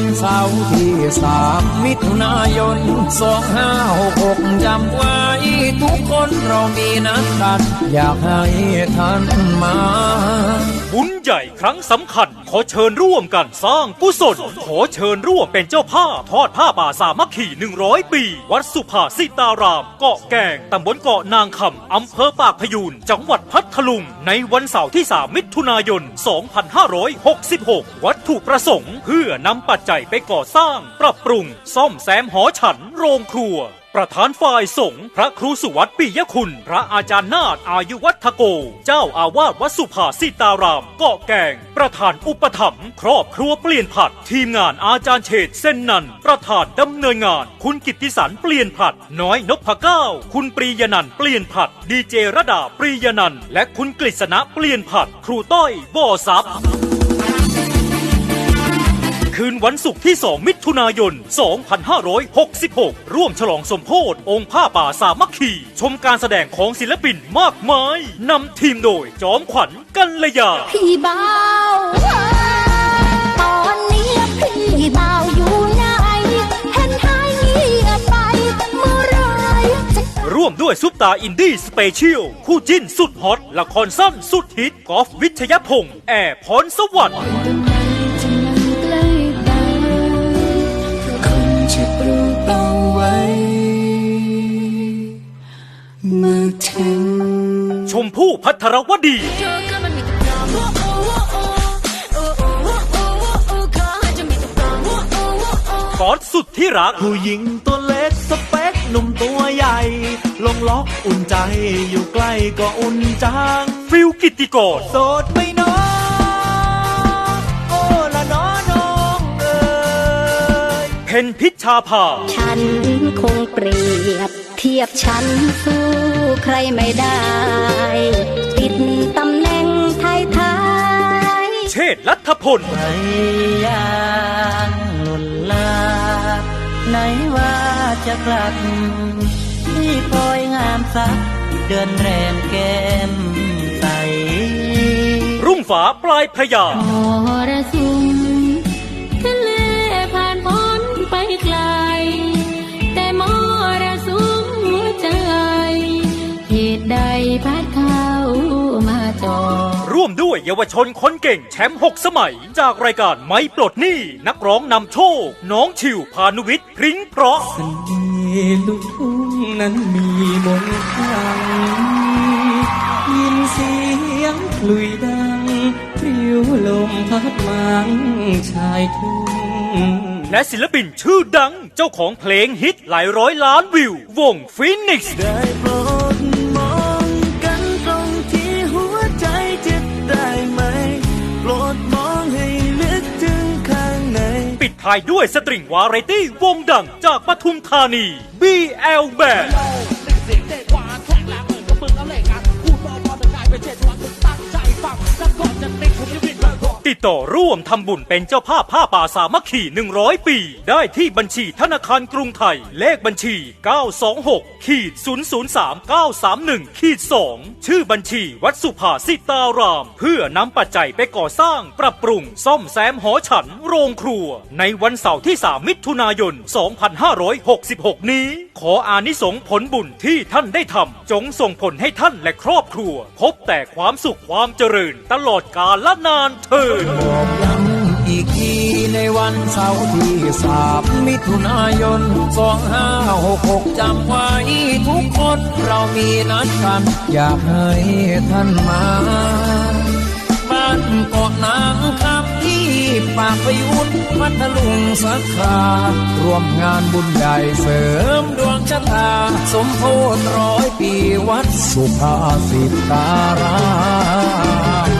วันเสาร์ที่สามมิถุนายนสองห้าหกหกจำไว้ทุกคนเรามีนัดกัน อยากให้ท่านมาบุญใหญ่ครั้งสำคัญ ขอเชิญร่วมกันสร้างกุศลขอเชิญร่วมเป็นเจ้าภาพทอดผ้าป่าสามัคคี100ปี วัดสุภาสิตาราม เกาะแกงตำบลเกาะนางคำอำเภอปากพยูนจังหวัดพัทลุงในวันเสาร์ที่ 3 มิถุนายน 2566 วัต ถุประสงค์ เพื่อนำปัจจัยไปก่อสร้าง ปรับปรุง ซ่อมแซมหอฉันโรงครัว ประธานฝ่ายสงฆ์พระครูสุวัตปิยคุณ พระอาจารย์นาฏอายุวัฒโก เจ้าอาวาสวัดสุภาสิตาราม เกาะแกง ประธานอุปถัมภ์ครอบครัวเปลี่ยนผัด ทีมงานอาจารย์เฉดเส้นนันประธานดำเนินงาน คุณกิติสันเปลี่ยนผัด น้อยนพเก้า คุณปรียนันเปลี่ยนผัด ดีเจระดาปรียนันและคุณกฤษณะเปลี่ยนผัด ครูต้อยบ่อซับ นวันศุกร์ที่ 2 มิถุนายน 2566 ร่วมฉลองสมโพธิองค์ผ้าป่าสามัคคี ชมการแสดงของศิลปินมากมายนำทีมโดยจอมขวัญกัลยา พี่เบาตอนนี้พี่เบาอยู่ไหนเห็นหายเงียบไปเมื่อไรจะร่วมด้วยซุปตาอินดี้สเปเชียลคู่จิ้นสุดฮอตละครสั้นสุดฮิตกอล์ฟวิทยพงษ์แอร์พรสวรรค์จะนั่งใกล้ จะปรุงต้องไว้มื่ถึง ชมพู่พัทรวดี กอดสุดที่รัก ผู้หญิงตัวเล็กสเปคหนุ่มตัวใหญ่ ลงล็อกอุ่นใจอยู่ใกล้ก็อุ่นจัง ฟิลกิตติกรโสดไม่น้อย เพนพิชชาภา ฉันคงเปรียบ เทียบฉันสู้ใครไม่ได้ ติดตำแหน่งไทยไทยเชษฐ์รัฐพล ไม่ยางหล่นลา ไหนว่าจะกลับที่ปล่อยงามสักเดือนแรมแก้มใสรุ่งฝาปลายพระยา มรสุม ด้วยเยาวชนคนเก่งแชมป์6สมัย จากรายการไม่ปลดหนี้นักร้องนำโชค น้องชิวพานุวิทย์พริ้งเพราะลูกทุ่งนั้นมีมนต์คลังยินเสียงคลุยดังพริ้วลมพัดมังชายทุ่งและศิลปินชื่อดังเจ้าของเพลงฮิตหลายร้อยล้านวิว วงฟินิกซ์ ดท้ายด้วยสตริงวาไรตี้วงดังจากปทุมธานี BL Band ติดต่อร่วมทำบุญเป็นเจ้าภาพผ้าป่าสามัคคี 100 ปี ได้ที่บัญชีธนาคารกรุงไทย เลขบัญชี 926ขีด003 931ขีด2ชื่อบัญชีวัดสุภาสิตาราม เพื่อนำปัจจัยไปก่อสร้างปรับปรุง ซ่อมแซมหอฉันโรงครัว ในวันเสาร์ที่ 3 มิถุนายน 2566 นี้ ขออานิสงส์ผลบุญที่ท่านได้ทำจงส่งผลให้ท่านและครอบครัว พบแต่ความสุขความเจริญตลอดกาลนานเทินบอกย้ำอีกทีในวันเสาร์ที่สามมิถุนายนสองห้าหกหกจำไว้ทุกคนเรามีนัดกัน อยากให้ท่านมา บ้านเกาะนางคำที่ปากพยุนพัทลุงสักขารวมงานบุญใหญ่เสริมดวงชะตา สมโพธร้อยปีวัดสุภาสิตาราม